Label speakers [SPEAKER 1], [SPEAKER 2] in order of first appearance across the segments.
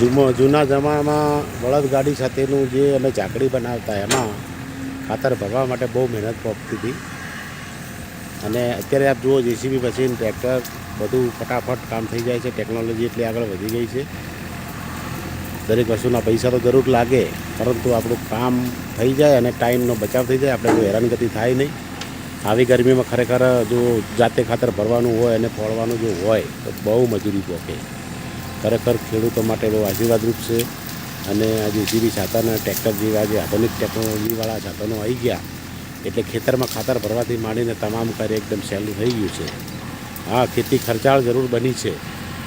[SPEAKER 1] જૂનો જમાનામાં બળદગાડી સાથેનું જે અમે ઝાકડી બનાવતા એમાં ખાતર ભરવા માટે બહુ મહેનત પહોંચતી હતી. અને અત્યારે આપ જુઓ જેસીબી મશીન, ટ્રેક્ટર, બધું ફટાફટ કામ થઈ જાય છે. ટેકનોલોજી એટલી આગળ વધી ગઈ છે. દરેક વસ્તુના પૈસા તો જરૂર લાગે, પરંતુ આપણું કામ થઈ જાય અને ટાઈમનો બચાવ થઈ જાય. આપણે કોઈ હેરાનગતિ થાય નહીં. આવી ગરમીમાં ખરેખર જો જાતે ખાતર ભરવાનું હોય અને ફોડવાનું જો હોય, તો બહુ મજૂરી પોકે. ખરેખર ખેડૂતો માટે બહુ આશીર્વાદરૂપ છે. અને આ જેસીબી છાતાના ટ્રેક્ટર જેવા જે આધુનિક ટેકનોલોજીવાળા સાધનો આવી ગયા, એટલે ખેતરમાં ખાતર ભરવાથી માંડીને તમામ કાર્ય એકદમ સહેલું થઈ ગયું છે. હા, ખેતી ખર્ચાળ જરૂર બની છે,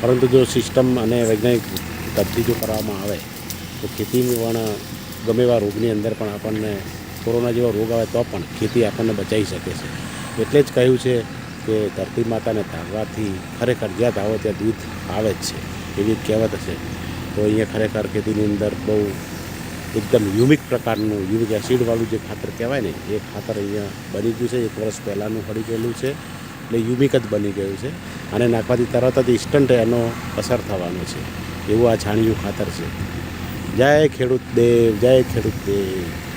[SPEAKER 1] પરંતુ જો સિસ્ટમ અને વૈજ્ઞાનિક પદ્ધતિ જો કરવામાં આવે, તો ખેતીમાં પણ ગમે એવા રોગની અંદર પણ આપણને કોરોના જેવો રોગ આવે તો પણ ખેતી આપણને બચાવી શકે છે. એટલે જ કહ્યું છે કે ધરતી માતાને ધાવવાથી ખરેખર જ્યાં ધાવો ત્યાં દૂધ આવે જ છે. એવી કહેવત હશે. તો અહીંયા ખરેખર ખેતીની અંદર બહુ એકદમ યુમિક પ્રકારનું યુમિક એસિડવાળું જે ખાતર કહેવાય ને, એ ખાતર અહીંયા બની ગયું છે. એક વર્ષ પહેલાંનું પડી ગયેલું છે. એટલે યુમિક જ બની ગયું છે. અને નાખવાથી તરત જ ઇન્સ્ટન્ટ એનો અસર થવાનો છે. એવું આ છાણિયું ખાતર છે. જય ખેડૂત દેવ, જય ખેડૂત દેવ.